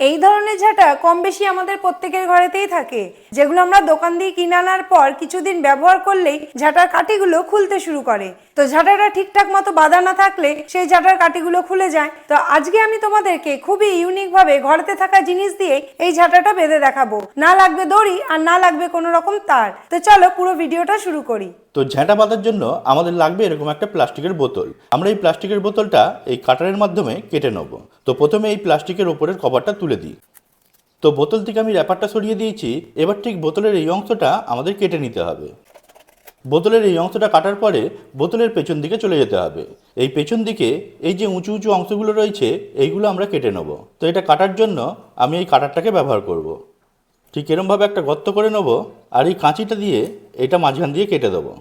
এই ধরনের ঝাঁটা কম বেশি আমাদের প্রত্যেকের ঘরেতেই থাকে, যেগুলো আমরা দোকান দিয়ে কিনে আনার পর কিছুদিন ব্যবহার করলেই ঝাঁটার কাঠিগুলো খুলতে শুরু করে। তো ঝাঁটাটা ঠিকঠাক মতো বাঁধা না থাকলে সেই ঝাঁটার কাঠিগুলো খুলে যায়। তো আজকে আমি তোমাদেরকে খুবই ইউনিক ভাবে ঘরেতে থাকা জিনিস দিয়ে এই ঝাঁটাটা বেঁধে দেখাবো। না লাগবে দড়ি আর না লাগবে কোনো রকম তার। তো চলো পুরো ভিডিওটা শুরু করি। তো ঝাঁটা বাঁধার জন্য আমাদের লাগবে এরকম একটা প্লাস্টিকের বোতল। আমরা এই প্লাস্টিকের বোতলটা এই কাটারের মাধ্যমে কেটে নেব। তো প্রথমে এই প্লাস্টিকের ওপরের কভারটা তুলে দিই। তো বোতল থেকে আমি র্যাপারটা সরিয়ে দিয়েছি। এবার ঠিক বোতলের এই অংশটা আমাদের কেটে নিতে হবে। বোতলের এই অংশটা কাটার পরে বোতলের পেছন দিকে চলে যেতে হবে। এই পেছন দিকে এই যে উঁচু উঁচু অংশগুলো রয়েছে, এইগুলো আমরা কেটে নেব। তো এটা কাটার জন্য আমি এই কাটারটাকে ব্যবহার করব। ঠিক এরমভাবে একটা গর্ত করে নেব আর এই কাঁচিটা দিয়ে এটা মাঝখান দিয়ে কেটে দেবো।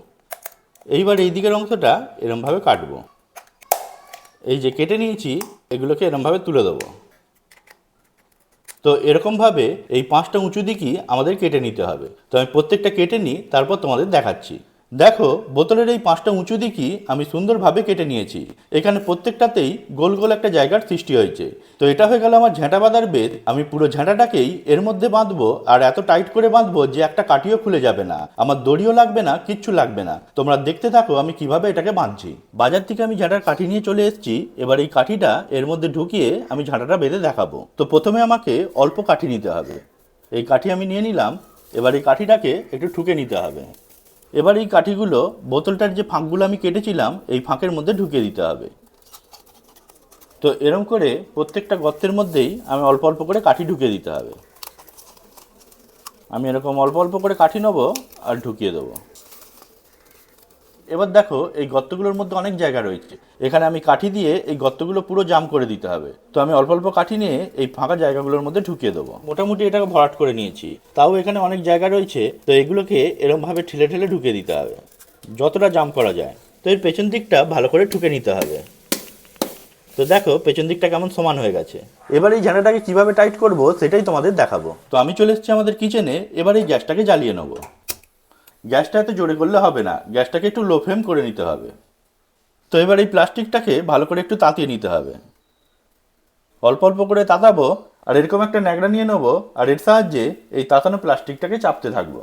এইবার এই দিকের অংশটা এরমভাবে কাটবো। এই যে কেটে নিয়েছি, এগুলোকে এরমভাবে তুলে দেবো। তো এরকমভাবে এই পাঁচটা উঁচু দিকই আমাদের কেটে নিতে হবে। তো আমি প্রত্যেকটা কেটে নিই, তারপর তোমাদের দেখাচ্ছি। দেখো, বোতলের এই পাঁচটা উঁচু দিকই আমি সুন্দরভাবে কেটে নিয়েছি। এখানে প্রত্যেকটাতেই গোল গোল একটা জায়গার সৃষ্টি হয়েছে। তো এটা হয়ে গেল আমার ঝাঁটা বাঁধার বেদ। আমি পুরো ঝাঁটাটাকেই এর মধ্যে বাঁধবো আর এত টাইট করে বাঁধবো যে একটা কাঠিও খুলে যাবে না। আমার দড়িও লাগবে না, কিচ্ছু লাগবে না। তোমরা দেখতে থাকো আমি কীভাবে এটাকে বাঁধছি। বাজার থেকে আমি ঝাঁটার কাঠি নিয়ে চলে এসেছি। এবার এই কাঠিটা এর মধ্যে ঢুকিয়ে আমি ঝাঁটাটা বেঁধে দেখাবো। তো প্রথমে আমাকে অল্প কাঠি নিতে হবে। এই কাঠি আমি নিয়ে নিলাম। এবার এই কাঠিটাকে একটু ঠুকে নিতে হবে। এবার এই কাঠিগুলো বোতলটার যে ফাঁকগুলো আমি কেটেছিলাম, এই ফাঁকের মধ্যে ঢুকিয়ে দিতে হবে। তো এরম করে প্রত্যেকটা গর্তের মধ্যেই আমি অল্প অল্প করে কাঠি ঢুকিয়ে দিতে হবে। আমি এরকম অল্প অল্প করে কাঠি নেব আর ঢুকিয়ে দেবো। এবার দেখো, এই গর্তগুলোর মধ্যে অনেক জায়গা রয়েছে। এখানে আমি কাঠি দিয়ে এই গর্তগুলো পুরো জাম করে দিতে হবে। তো আমি অল্প অল্প কাঠি নিয়ে এই ফাঁকা জায়গাগুলোর মধ্যে ঢুকিয়ে দেবো। মোটামুটি এটাকে ভরাট করে নিয়েছি। তাও এখানে অনেক জায়গা রয়েছে, তো এগুলোকে এরমভাবে ঠেলে ঠেলে ঢুকিয়ে দিতে হবে। যতটা জাম করা যায়। তো এর পেছন দিকটা ভালো করে ঠুকে নিতে হবে। তো দেখো, পেছন দিকটা কেমন সমান হয়ে গেছে। এবার এই ঝাঁটাটাকে কীভাবে টাইট করব, সেটাই তোমাদের দেখাবো। তো আমি চলে এসেছি আমাদের কিচেনে। এবার এই গ্যাসটাকে জ্বালিয়ে নেব। গ্যাসটা এত জোরে করলে হবে না। গ্যাসটাকে একটু লো ফ্লেম করে নিতে হবে। তো এবার এই প্লাস্টিকটাকে ভালো করে একটু তাতিয়ে নিতে হবে। অল্প অল্প করে তাতাবো, আর এরকম একটা ন্যাকড়া নিয়ে নেব, আর এর সাহায্যে এই তাতানো প্লাস্টিকটাকে চাপতে থাকব।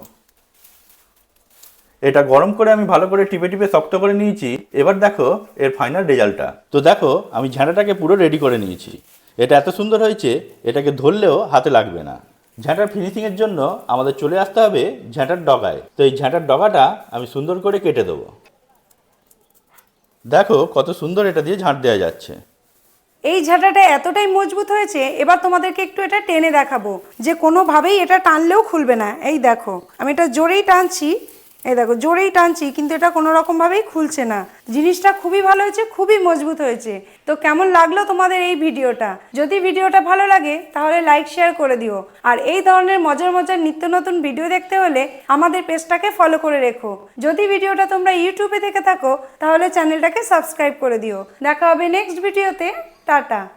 এটা গরম করে আমি ভালো করে টিপে টিপে শক্ত করে নিয়েছি। এবার দেখো এর ফাইনাল রেজাল্টটা তো দেখো, আমি ঝাঁটাটাকে পুরো রেডি করে নিয়েছি। এটা এত সুন্দর হয়েছে, এটাকে ধরলেও হাতে লাগবে না। ঝাঁটার ফিনিশিংয়ের জন্য আমাদের চলে আসতে হবে ঝাঁটার ডগায়। তো এই ঝাঁটার ডগাটা আমি সুন্দর করে কেটে দেবো। দেখো কত সুন্দর এটা দিয়ে ঝাঁট দেওয়া যাচ্ছে। এই ঝাঁটাটা এতটাই মজবুত হয়েছে, এবার তোমাদেরকে একটু এটা টেনে দেখাবো। যে কোনোভাবেই এটা টানলেও খুলবে না। এই দেখো, আমি এটা জোরেই টানছি। এই দেখো, জোরেই টানছি, কিন্তু এটা কোনো রকমভাবেই খুলছে না। জিনিসটা খুবই ভালো হয়েছে, খুবই মজবুত হয়েছে। তো কেমন লাগল তোমাদের এই ভিডিওটা? যদি ভিডিওটা ভালো লাগে, তাহলে লাইক শেয়ার করে দিও। আর এই ধরনের মজার মজার নিত্য নতুন ভিডিও দেখতে হলে আমাদের পেজটাকে ফলো করে রেখো। যদি ভিডিওটা তোমরা ইউটিউবে দেখে থাকো, তাহলে চ্যানেলটাকে সাবস্ক্রাইব করে দিও। দেখা হবে নেক্সট ভিডিওতে টাটা।